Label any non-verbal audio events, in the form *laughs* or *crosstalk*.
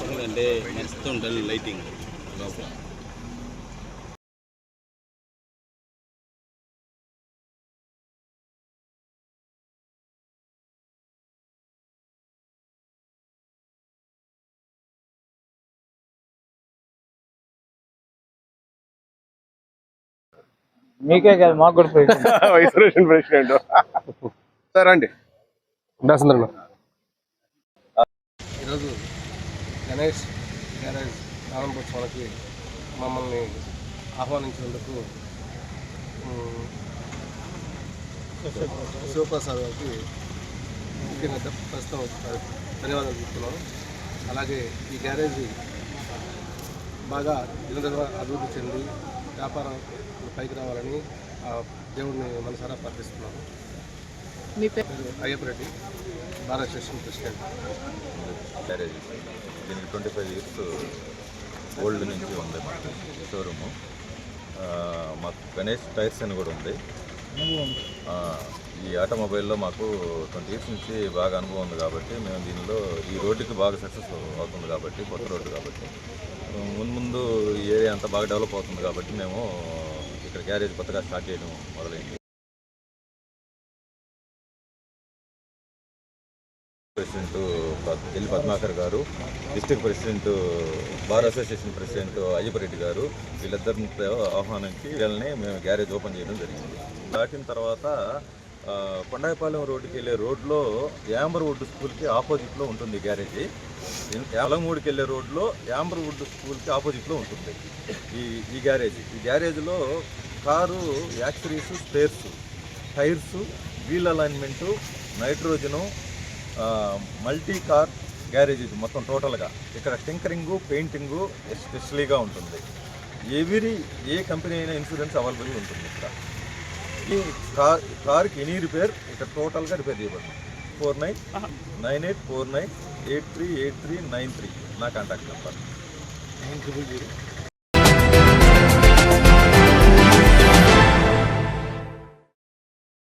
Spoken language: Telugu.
ఎందుకంటే మస్తు ఉంటుంది లైటింగ్ లోపల. మీకే కాదు మాకు కూడా *laughs* వైస్ ప్రెసిడెంట్. సరే అండి ఉండాల్సిందన్నా గణేష్ గ్యారేజ్ ప్రారంభోత్సవానికి మమ్మల్ని ఆహ్వానించినందుకు శివప్రసాద్ గారికి ముఖ్యంగా ప్రస్తుతం ధన్యవాదాలు చెప్తున్నాను. అలాగే ఈ గ్యారేజ్ బాగా నిరంతరంగా అభివృద్ధి చెంది వ్యాపారం పైకి రావాలని ఆ దేవుడిని మనసారా ప్రార్థిస్తున్నాను. మీ పేరు అయ్యప్ప రెడ్డి భారత ప్రెసిడెంట్. దీనికి ట్వంటీ ఫైవ్ ఇయర్స్ ఓల్డ్ నుంచి ఉంది మాకు షోరూము మాకు గణేష్ టైర్స్ అని కూడా ఉంది. ఈ ఆటోమొబైల్లో మాకు ట్వంటీ ఇయర్స్ నుంచి బాగా అనుభవం ఉంది కాబట్టి మేము దీనిలో ఈ రోడ్డుకి బాగా సక్సెస్ అవుతుంది కాబట్టి కొత్త రోడ్డు కాబట్టి. ముందు ముందు ఈ ఏరియా అంతా బాగా డెవలప్ అవుతుంది కాబట్టి మేము ఇక్కడ గ్యారేజ్ కొత్తగా స్టార్ట్ చేయడం మొదలైంది. ప్రెసిడెంట్ ఎల్లి పద్మాకర్ గారు district president bar association president Ayyapareddy గారు వీళ్ళిద్దరితో ఆహ్వానించి వీళ్ళని మేము గ్యారేజ్ ఓపెన్ చేయడం జరిగింది. దాటిన తర్వాత కొండాయిపాలెం రోడ్డుకి వెళ్ళే రోడ్లో యాంబర్వుడ్ స్కూల్కి ఆపోజిట్లో ఉంటుంది గ్యారేజీ. యాలమూడికి వెళ్ళే రోడ్లో యాంబర్వుడ్ స్కూల్కి ఆపోజిట్లో ఉంటుంది ఈ ఈ గ్యారేజీ. ఈ గ్యారేజ్లో car accessories spares tyres wheel alignment nitrogen multi car garage ఇది మొత్తం టోటల్గా ఇక్కడ టింకరింగు పెయింటింగు ఎస్పెషలీగా ఉంటుంది. ఎవ్రీ ఏ కంపెనీ అయినా ఇన్సూరెన్స్ అవైలబుల్ ఉంటుంది ఇక్కడ. ఈ కార్ కార్కి ఎనీ రిపేర్ ఇక్కడ టోటల్గా రిపేర్ చేయబడుతుంది. Four nine nine eight four nine eight three eight three nine three నా contact number nine triple zero